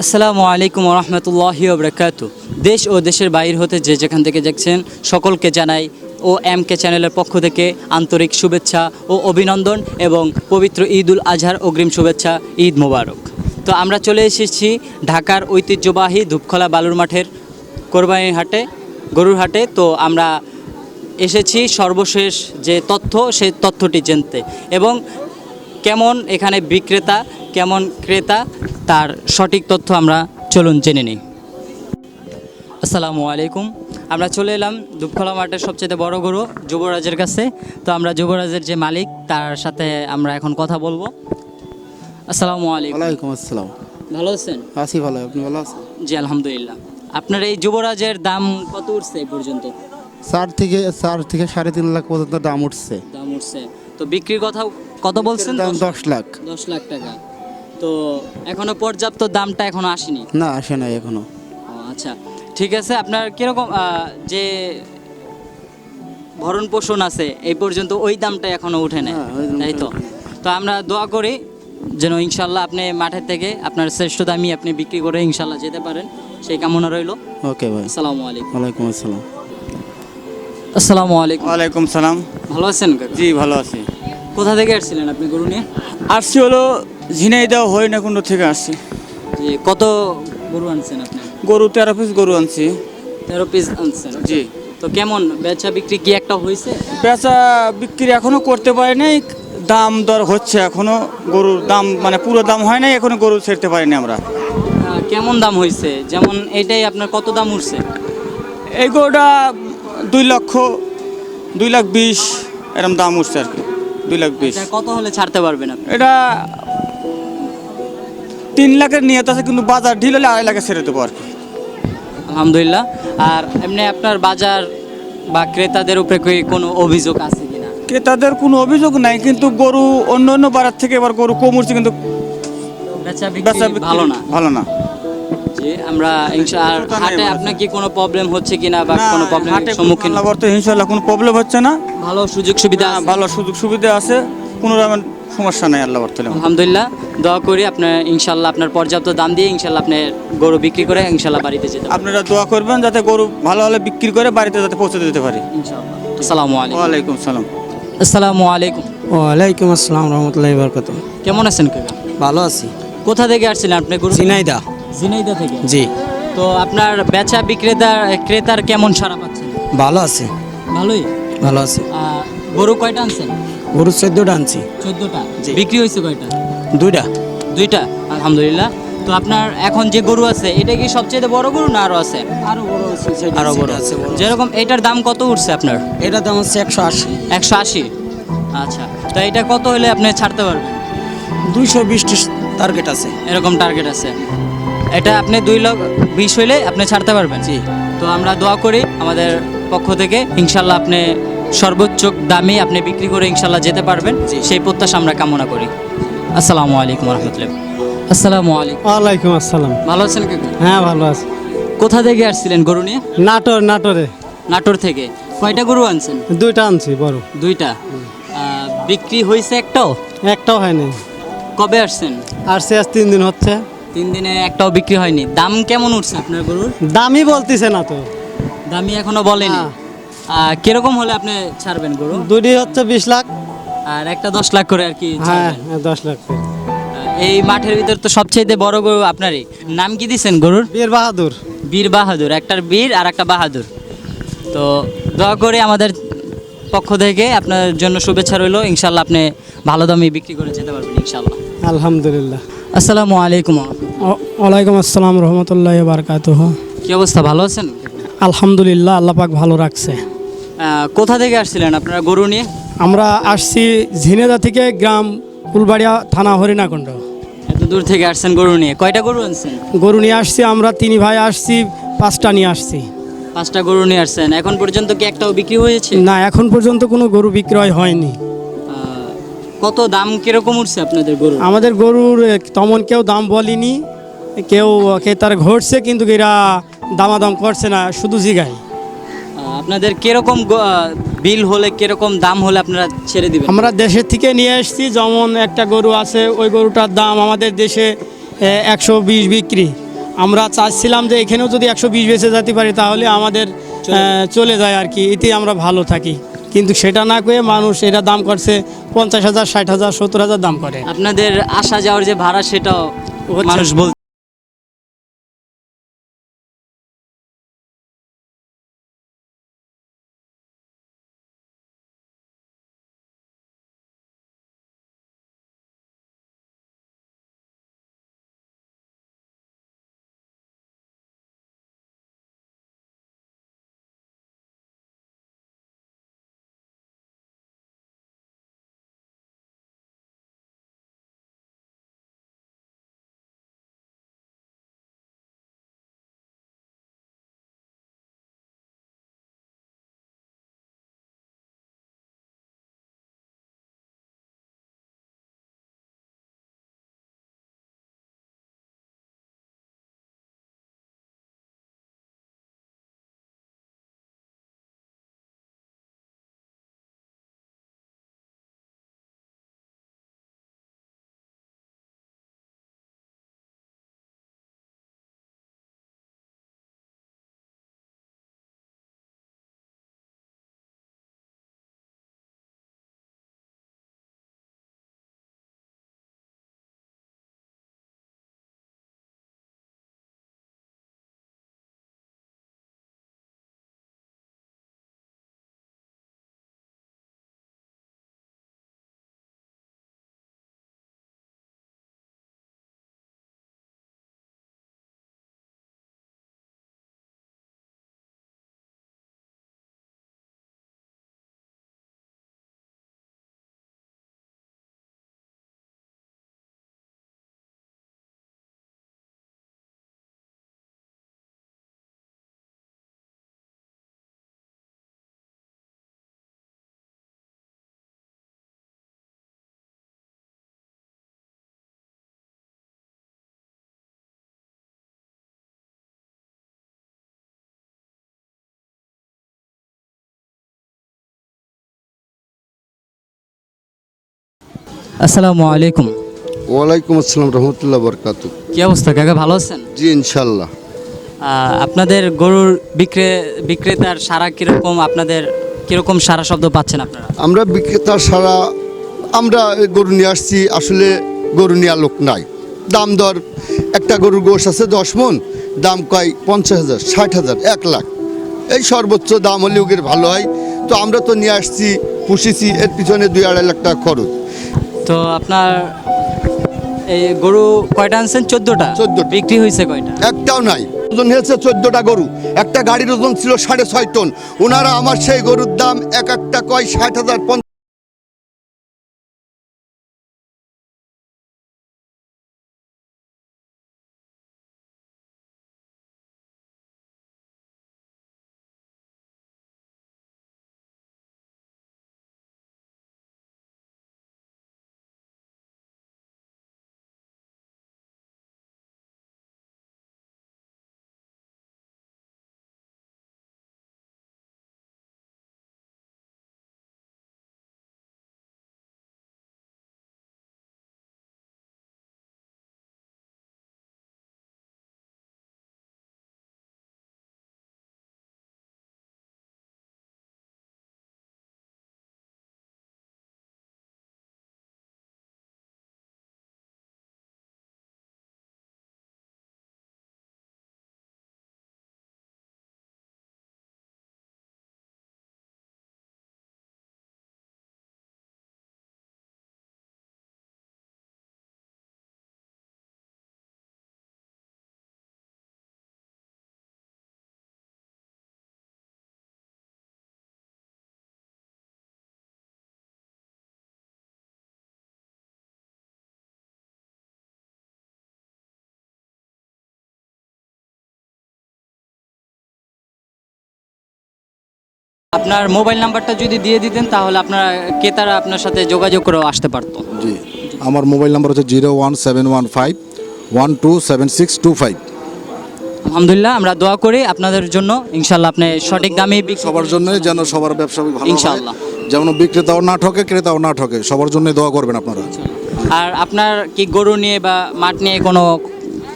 আসসালামু আলাইকুম রহমতুল্লাহি বরকাত দেশ ও দেশের বাইর হতে যে যেখান থেকে দেখছেন, সকলকে জানাই ও এম কে চ্যানেলের পক্ষ থেকে আন্তরিক শুভেচ্ছা ও অভিনন্দন এবং পবিত্র ঈদ উল আজহার অগ্রিম শুভেচ্ছা, ঈদ মোবারক। তো আমরা চলে এসেছি ঢাকার ঐতিহ্যবাহী ধূপখোলা বালুর মাঠের কোরবানির হাটে, গরুর হাটে। তো আমরা এসেছি সর্বশেষ যে তথ্য, সেই তথ্যটি জানতে। এবং কেমন এখানে বিক্রেতা কেমন ক্রেতা তার সঠিক তথ্য আমরা চলুন জেনে নিই। আসসালামু আলাইকুম। আমরা চলে এলাম দুপখোলা মাঠের সবচেয়ে বড় গরু যুবরাজের কাছে। তো আমরা যুবরাজের যে মালিক তার সাথে আমরা এখন কথা বলব। আসসালামু আলাইকুম। ওয়ালাইকুম আসসালাম। ভালো আছেন? আছি ভালো আপনি ভালো আছেন? জি আলহামদুলিল্লাহ। আপনার এই যুবরাজের দাম কত উঠছে এই পর্যন্ত? চার থেকে চার থেকে সাড়ে তিন লাখ পর্যন্ত দাম উঠছে। দাম উঠছে। তো বিক্রির কথা কত বলছেন? দাম দশ- দশ লাখ। দশ লাখ টাকা। তো এখনও পর্যাপ্ত দামটা এখনও আসেনি? না আসে নাই এখনও। ও, আচ্ছা। ঠিক আছে আপনার কীরকম আহ, যে ভরণ পোষণ আছে এই পর্যন্ত ওই দামটা এখনও উঠে নেই হ্যাঁ, ওই দামটা তাই তো? তো আমরা দোয়া করি যেন ইনশাল্লাহ আপনি মাঠের থেকে আপনার শ্রেষ্ঠ দামি আপনি বিক্রি করে ইনশাল্লাহ যেতে পারেন। সেই কামনা রইল। ওকে ভাই। আসসালামু আলাইকুম। ওয়ালাইকুম আসসালাম। আসসালামু আলাইকুম। ওয়ালাইকুম সালাম। ভালো আছেন? কাকা? জি ভালো আছি। কোথা থেকে আসছিলেন আপনি গরু নিয়ে? আসছি হলো ঝিনাইদহ হরিণাকুণ্ড থেকে আসছি যে কত গরু আনছেন আপনি? গরু তেরো পিস গরু আনছি। তেরো পিস আনছেন জি। তো কেমন বেচা বিক্রি কি একটা হয়েছে? বেচা বিক্রি এখনও করতে পারি নাই দাম দর হচ্ছে এখনও গরুর দাম মানে পুরো দাম হয় নাই এখনও গরু ছেড়তে পারিনি আমরা। কেমন দাম হয়েছে? যেমন এইটাই আপনার কত দাম উঠছে? এই গরুটা দুই লক্ষ দুই লাখ বিশ এরকম দাম উঠছে আর কি দুই লাখ বিশ। কত হলে ছাড়তে পারবেন আপনি? এটা তিন লাখের নিয়ত আছে কিন্তু বাজার ঢিল হলে আড়াই লাখে ছেড়ে দেবো আর কি। আলহামদুলিল্লাহ। আর এমনি আপনার বাজার বা ক্রেতাদের উপরে কি কোনো অভিযোগ আছে কিনা? ক্রেতাদের কোনো অভিযোগ নাই কিন্তু গরু অন্য অন্য বাড়ার থেকে এবার গরু কম উঠছে কিন্তু বেচা বিক্রি ভালো না? ভালো না। যে আমরা আর হাটে আপনার কি কোনো প্রবলেম হচ্ছে কিনা বা কোনো প্রবলেমের হাটে সম্মুখীন? কোনো প্রবলেম হচ্ছে না। ভালো সুযোগ সুবিধা? ভালো সুযোগ সুবিধা আছে। কোনো রকম সমস্যা নাই আল্লাহ বর্তে আলহামদুলিল্লাহ দোয়া করি আপনার ইনশাল্লাহ আপনার পর্যাপ্ত দাম দিয়ে ইনশাল্লাহ আপনি গরু বিক্রি করে ইনশাল্লাহ বাড়িতে যেতে আপনারা দোয়া করবেন যাতে গরু ভালো ভালো বিক্রি করে বাড়িতে যাতে পৌঁছে দিতে পারি। ইনশাল্লাহ। আসসালামু আলাইকুম। ওয়ালাইকুম সালাম। আসসালামু আলাইকুম। ওয়ালাইকুম আসসালাম রহমতুল্লাহ বরকত কেমন আছেন কাকা ভালো আছি। কোথা থেকে আসছিলেন আপনি গরু? জিনাইদা ঝিনাইদা থেকে? জি। তো আপনার বেচা বিক্রেতার ক্রেতার কেমন সারা পাচ্ছেন? ভালো আছে। ভালোই? ভালো আছে। গরু কয়টা আনছেন? গরু চোদ্দোটা আনছি। চোদ্দোটা? বিক্রি হয়েছে কয়টা? দুইটা। দুইটা? আলহামদুলিল্লাহ। তো আপনার এখন যে গরু আছে এটা কি সবচেয়ে বড় গরু না আরও আছে? আরও বড় আছে আরও বড়। আছে যেরকম এটার দাম কত উঠছে আপনার? এটার দাম হচ্ছে একশো আশি। একশো আশি? আচ্ছা। তো এটা কত হলে আপনি ছাড়তে পারবেন? দুইশো বিশটি টার্গেট আছে। এরকম টার্গেট আছে। এটা আপনি দুই লক্ষ বিশ হইলে আপনি ছাড়তে পারবেন। জি। তো আমরা দোয়া করি আমাদের পক্ষ থেকে। ইনশাল্লাহ আপনি সর্বোচ্চ দামে আপনি বিক্রি করে ইনশাল্লাহ যেতে পারবেন। সেই প্রত্যাশা আমরা কামনা করি। আসসালামু আলাইকুম রহমতুল্লাহ। আসসালামু আলাইকুম। ওয়ালাইকুম আসসালাম। ভালো আছেন হ্যাঁ ভালো আছি। কোথা থেকে আসছিলেন গরু নিয়ে? নাটোর নাটোরে। নাটোর থেকে। কয়টা গরু আনছেন? দুইটা আনছি বড়। দুইটা। বিক্রি হয়েছে একটাও? একটাও হয়নি কবে আসছেন? সে আজ তিন দিন হচ্ছে। তিন দিনে একটাও বিক্রি হয়নি। দাম কেমন উঠছে আপনার গরুর? দামই বলতিছে না তো। দামি এখনও বলেনি। না। আহ, কীরকম হলে আপনি ছাড়বেন গরু? দুটি হচ্ছে বিশ লাখ। আর একটা দশ লাখ করে আর কি হ্যাঁ দশ লাখ করে। এই মাঠের ভিতর তো সবচেয়ে বড় গরু আপনারই। নাম কি দিছেন গরুর? বীর বাহাদুর। বীর বাহাদুর একটার বীর আর একটা বাহাদুর। তো দয়া করে আমাদের পক্ষ থেকে আপনার জন্য শুভেচ্ছা রইল। ইনশাল্লাহ আপনি ভালো দামে বিক্রি করে যেতে পারবেন ইনশাল্লাহ আলহামদুলিল্লাহ। আসসালামু আলাইকুম। ওয়ালাইকুম আসসালাম রহমতুল্লাহ বারকাত কি অবস্থা ভালো আছেন? আলহামদুলিল্লাহ আল্লাহ পাক ভালো রাখছে। কোথা থেকে আসছিলেন আপনারা গরু নিয়ে? আমরা আসছি ঝিনেদা থেকে গ্রাম ফুলবাড়িয়া থানা হরিণাকুণ্ড। এত দূর থেকে আসছেন গরু নিয়ে। কয়টা গরু আনছেন? গরু নিয়ে আসছি আমরা তিনি ভাই আসছি পাঁচটা নিয়ে আসছি। পাঁচটা গরু নিয়ে আসছেন। এখন পর্যন্ত কি একটাও বিক্রি হয়েছে? না এখন পর্যন্ত কোনো গরু বিক্রয় হয়নি। কত দাম কীরকম উঠছে আপনাদের গরু? আমাদের গরুর তেমন কেউ দাম বলেনি কেউ কে তার ঘটছে কিন্তু এরা দামাদাম করছে না শুধু জিগায়। আপনাদের কীরকম বিল হলে কীরকম দাম হলে আপনারা ছেড়ে দিবেন? আমরা দেশের থেকে নিয়ে এসেছি যেমন একটা গরু আছে ওই গরুটার দাম আমাদের দেশে একশো বিশ বিক্রি। আমরা চাচ্ছিলাম যে এখানেও যদি একশো বিশ বেঁচে যেতে পারি তাহলে আমাদের চলে যায় আর কি। এতে আমরা ভালো থাকি। কিন্তু সেটা না করে মানুষ এটা দাম করছে পঞ্চাশ হাজার ষাট হাজার সত্তর হাজার দাম করে। আপনাদের আসা যাওয়ার যে ভাড়া সেটাও মানুষ বল আসসালামু আলাইকুম। ওয়ালাইকুম আসসালাম রহমতুল্লাহ বরকাত। কি অবস্থা কাকা ভালো আছেন? জি ইনশাল্লাহ আপনাদের গরুর বিক্রে বিক্রেতার সারা কীরকম আপনাদের কীরকম সারা শব্দ পাচ্ছেন আপনারা? আমরা বিক্রেতা সারা আমরা গরু নিয়ে আসছি আসলে গরু নেওয়া লোক নাই। দাম দর একটা গরুর গোশ আছে দশ মন দাম কয় পঞ্চাশ হাজার ষাট হাজার এক লাখ। এই সর্বোচ্চ দাম হলে ওদের ভালো হয়। তো আমরা তো নিয়ে আসছি পুষেছি এর পিছনে দুই আড়াই লাখ টাকা খরচ। তো আপনার এই গরু কয়টা আনছেন? চোদ্দোটা? 14টা। বিক্রি হয়েছে কয়টা? একটাও নাই। ওজন হয়েছে চোদ্দটা গরু। একটা গাড়ির ওজন ছিল সাড়ে ছয় টন। ওনারা আমার সেই গরুর দাম এক একটা কয় ষাট হাজার পঞ্চাশ আপনার মোবাইল নাম্বারটা যদি দিয়ে দিতেন তাহলে আপনার ক্রেতারা আপনার সাথে যোগাযোগ করে আসতে পারতো। জি আমার মোবাইল নাম্বার হচ্ছে zero one seven one five one two seven six two five. আলহামদুলিল্লাহ আমরা দোয়া করি আপনাদের জন্য। ইনশাল্লাহ আপনি সঠিক দামে বিক্রি সবার জন্য যেন সবার ব্যবসা ভালো হয়। ইনশাআল্লাহ। যেমন বিক্রেতাও না ঠকে ক্রেতাও না ঠকে সবার জন্য দোয়া করবেন আপনারা। আর আপনার কি গরু নিয়ে বা মাঠ নিয়ে কোনো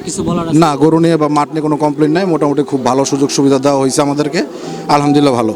কিছু বলার আছে? না গরু নিয়ে বা মাঠ নিয়ে কোনো কমপ্লেন নাই। মোটামুটি খুব ভালো সুযোগ সুবিধা দেওয়া হয়েছে আমাদেরকে। আলহামদুলিল্লাহ ভালো।